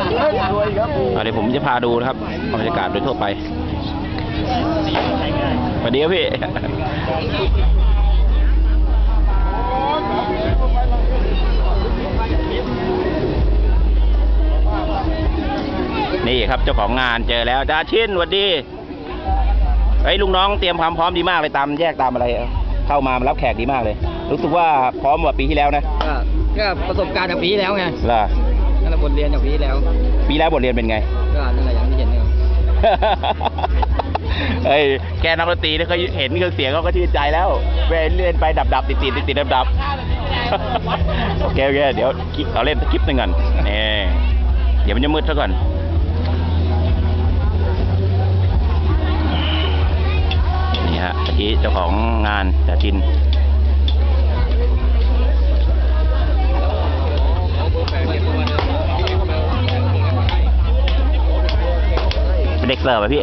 อะเดี๋ยวผมจะพาดูนะครับบรรยากาศโดยทั่วไปสวัสดีครับพี่นี่ครับเจ้าของงานเจอแล้วจ้าชินสวัสดีไอ้ยลุงน้องเตรียมความพร้อมดีมากเลยตามแยกตามอะไร เข้ามามารับแขกดีมากเลย รู้สึกว่าพร้อมกว่าปีที่แล้วนะก็ก็ประสบการณ์จากปีที่แล้วไงล่ะนั่น แหละบทเรียนจากปีที่แล้วปีแล้วบทเรียนเป็นไง ก็นั่นแหละอย่างที่เห็นเนี่ยเฮ้ยแกนักดนตรีเนี่ยเขาเห็นเครื่องเสียงเขาก็ชื่นใจแล้วเวเล่นไปดับดับติดติดติดติดดับดับโอเคโอเคเดี๋ยวเราเล่นสักคลิปหนึ่งก่อนนี่เดี๋ยวมันจะมืดซะก่อนนี่ฮะเมื่อกี้เจ้าของงานจ่าจิน ด็กเสิร์ฟอะพี่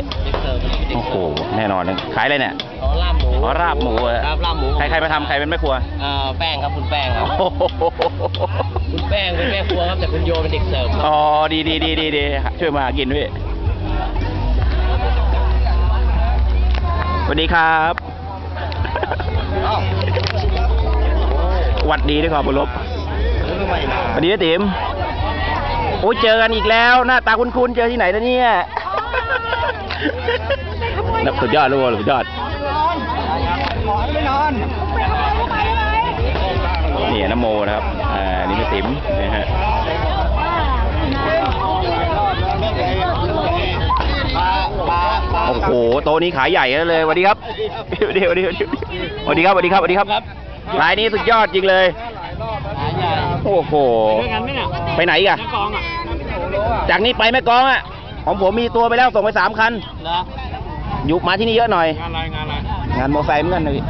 โอ้โห แน่นอนเลยขายอะไรเนี่ย อ๋อลาบหมูอ๋อราบหมูอะครับลาบหมูใครใครมาทำใครเป็นแม่ครัวเอ่อแป้งครับคุณแป้งครับ โอ้โหคุณแป้งเป็นแม่ครัวครับแต่คุณโยเป็นเด็กเสิร์ฟครับอ๋อ ดีดีดีดีดีช่วยมากินพี่สวัสดีครับหวัดดีด้วยความเคารพสวัสดีนะติ๋มโอ้ยเจอกันอีกแล้ว หน้าตาคุ้นๆ เจอที่ไหนแล้วเนี่ย นับสุดยอดลูกสุดยอดนี่นโมนะครับ อ่า นี่แม่ติ๋มนะฮะโอ้โห โตะนี้ขายใหญ่เลยสวัสดีครับสวัสดีสวัสดีสวัสดีครับสวัสดีครับสวัสดีครับรายนี้สุดยอดจริงเลย โอ้โห ไปไหนกันจากนี้ไปแม่กองอะ ของผมมีตัวไปแล้วส่งไปสามคันเหรออยู่มาที่นี่เยอะหน่อย งานอะไรงานอะไรงานมอไซค์เหมือนกันนะพี่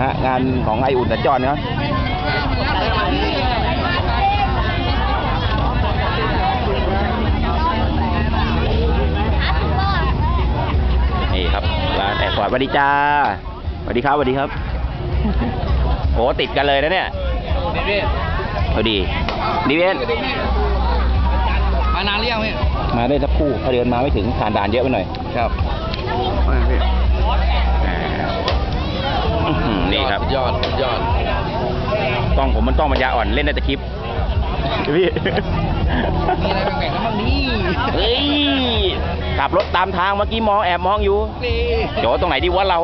ฮะงานของไออุ่นสัญจรเนาะนี่ครับร้านแอร์พอร์ตสวัสดีจ้าสวัสดีครับสวัสดีครับโอ้ติดกันเลยนะเนี่ยนี่พี่พอดีดีเวนมานานหรือยังพี่มาได้สักครู่เขาเดินมาไม่ถึงผ่านด่านเยอะไปหน่อย ครับมาพี่อ่าอื้อหือนี่ครับยอดยอดกล้องผมมันกล้องปัญญาอ่อนเล่นได้แต่คลิปพี่มีอะไรแบ่งๆกันบ้างนี่เฮ้ยขับรถตามทางเมื่อกี้มองแอบมองอยู่นี่โจตรงไหนดีวะเรา